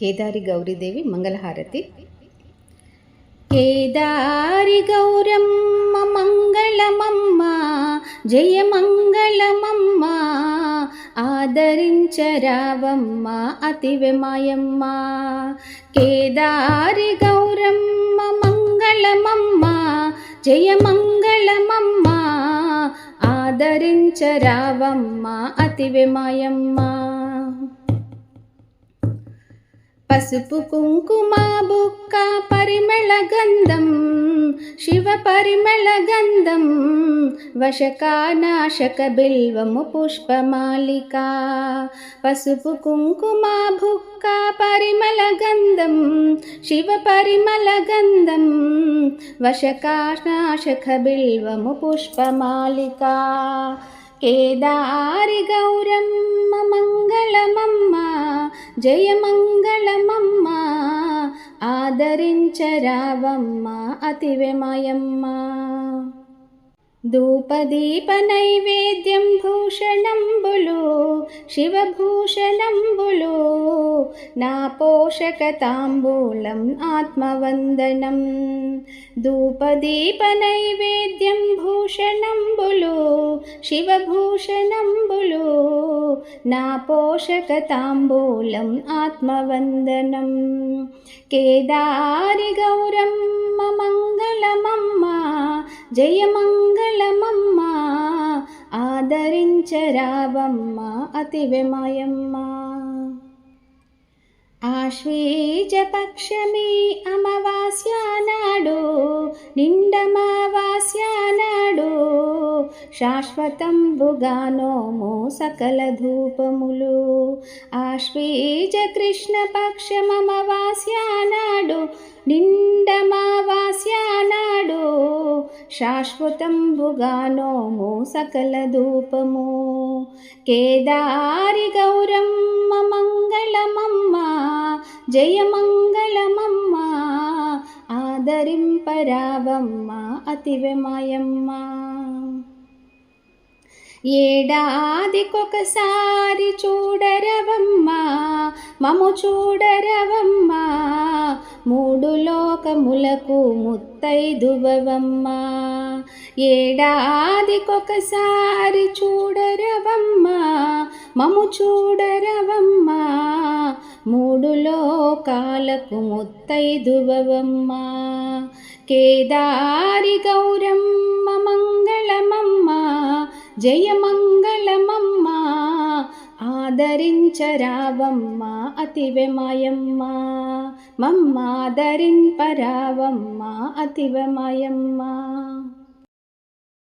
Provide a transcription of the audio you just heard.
కేదారి గౌరీదేవి మంగళహారతి. కేదారి గౌరమ్మ మంగళమమ్మ జయ మంగళమమ్మ ఆదరించరావమ్మ అతివెమాయమ్మ కేదారి గౌరమ్మ మంగళమమ్మ జయ మంగళమమ్మ ఆదరించరావమ్మ అతివెమాయమ్మ పసుపు కుంకుమ బుక్క పరిమళ గంధం శివ పరిమళ గంధం వశకానాశక బిల్వము పుష్పమాలిక. పసుపు కుంకుమ బుక్క పరిమళ గంధం శివ పరిమళ గంధం వశకానాశక బిల్వము పుష్పమాలిక. కేదారి గౌరమ్మ మంగళమమ్మ జయ మంగళమమ్మ ఆదరించరావమ్మ అతివెమయమ్మ. ధూపదీప నైవేద్యం భూషణంబులు శివభూషణంబులు నా పోషక తాంబూలం ఆత్మవందనం. ధూపదీప నైవేద్యం భూషణం శివభూషణంబులు నా పోషక తాంబూలం ఆత్మవందనం. కేదారి గౌరమ్మ మంగళమమ్మ జయమంగళమమ్మ ఆదరించరావమ్మ అతివెమయమ్మ. ఆశ్వీజపక్షమి అమావాస్య నాడు నిండమావాస్య శాశ్వతంబుగానోము సకల ధూపములు. ఆశ్వీజ కృష్ణ పక్షమమావాస్య నాడు నిండమావాస్య నాడు. సకల ధూపము. కేదారి గౌరమ్మ మంగళమమ్మ జయమంగళమమ్మ ఆదరింపరావమ్మ అతివెమాయమ్మ ఏడాదికొకసారి చూడరవమ్మా మము చూడరవమ్మా మూడు లోకములకు ముత్తైదువమ్మ ఏడాదికొకసారి చూడరవమ్మా మము చూడరవమ్మా మూడు లోకాలకు ముత్తైదువమ్మ కేదారి గౌర జయమంగళమమ్మ ఆదరించరావమ్మ అతివెమయమ్మ. మమ్మాదరింపరావమ్మ అతివమయమ్మ.